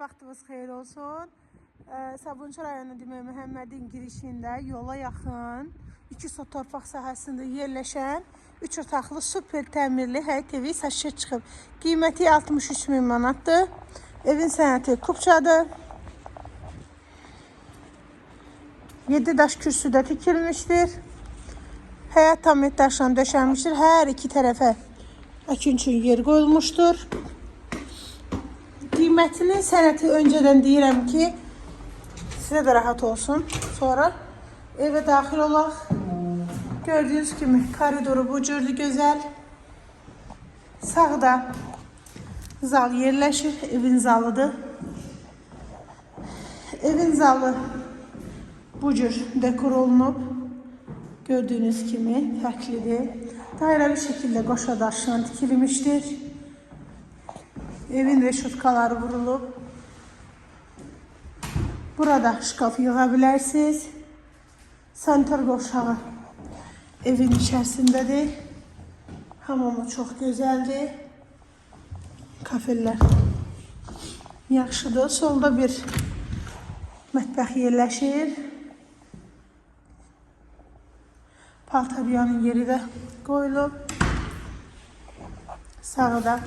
vaxtınız xeyir olsun. Ee, Sabunçu rayonu demək Məhəmmədin girişində yola yaxın 2 sot torpaq sahəsində yerləşən 3 otaqlı super təmirli həyət evi satışa çıxıb. Qiyməti 63 min manatdır. Evin sənəti kupçadır. 7 daş kürsüdə tikilmişdir. Həyat tam daşla döşənmişdir. Hər iki tərəfə əkin üçün yer qoyulmuşdur. Qiymətini sənəti öncədən deyirəm ki, sizə də rahat olsun. Sonra evə daxil olaq. Gördüyünüz kimi koridoru bu cürdür gözəl. Sağda zal yerləşir. Evin zalıdır. Evin zalı bu cür dekor olunub. Gördüyünüz kimi fərqlidir. Dairəvi şəkildə qoşa daşla tikilmişdir. Evin reşotkaları vurulub. Burada şkaf yığa bilərsiniz. Sanitar qovşağı evin içərisindədir. Hamamı çox gözəldir. Kafellər yaxşıdır. Solda bir mətbəx yerləşir. Paltaryanın yeri də qoyulub. Sağda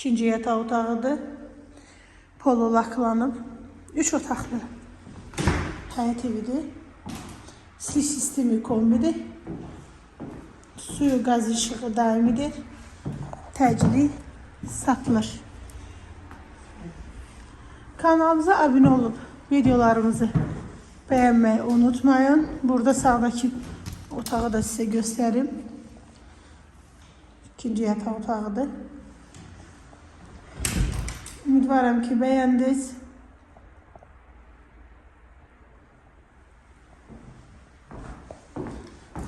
ikinci yataq otağıdır. Polo laklanıb. Üç otaqlı həyət evidir. Sil sistemi kombidir. Suyu, qaz işığı daimidir. Təcili satılır. Kanalımıza abunə olub videolarımızı beğenmeyi unutmayın. Burada sağdaki otağı da size göstereyim. İkinci yatak otağıdır. Ümidvarım ki beğendiniz.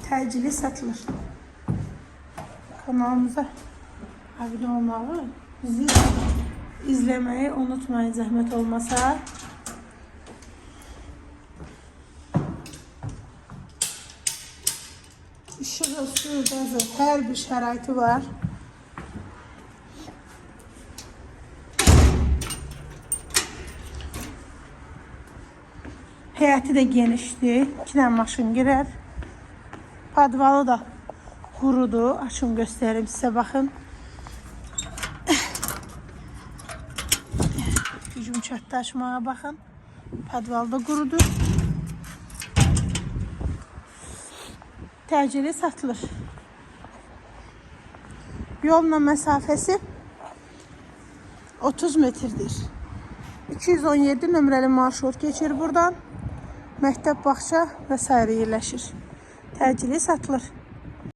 Təcili satılır. Kanalımıza abone olmağı, bizi izlemeyi unutmayın zahmet olmasa. İşığı, suyu, hər bir şəraiti var. Həyəti də genişdir. 2 dənə maşın girər. Padvalı da qurudur. Açım göstərim sizə baxın. Gücüm çatdı açmağa baxın. Padval da qurudur. Təcili satılır. Yolla məsafəsi 30 metrdir. 217 nömrəli marşrut keçir buradan. Məktəb, bağça və s. yerləşir. Təcili satılır.